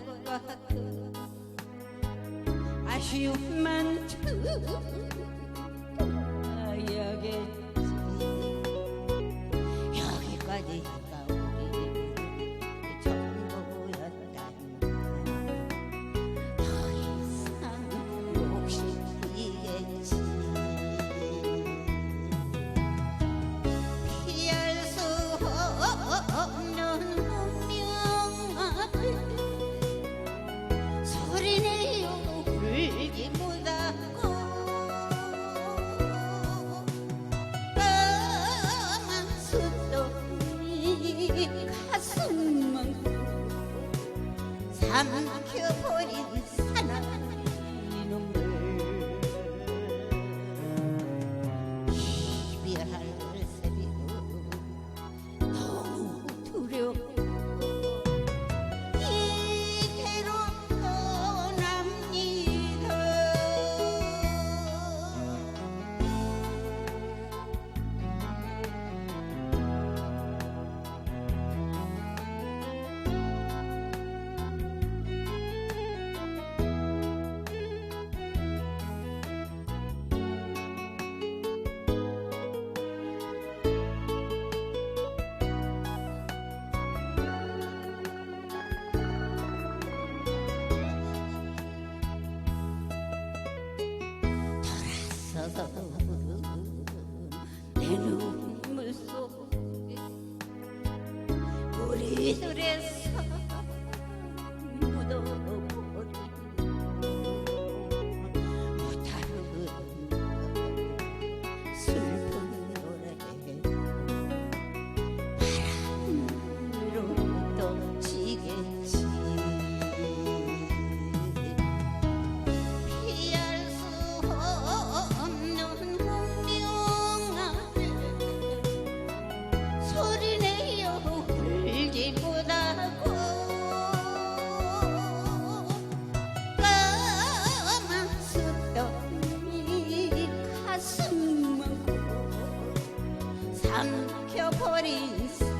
것 같은 아쉬움만 and cure poison. 내 눈물 속에 우리 둘의 사 tanto que eu por isso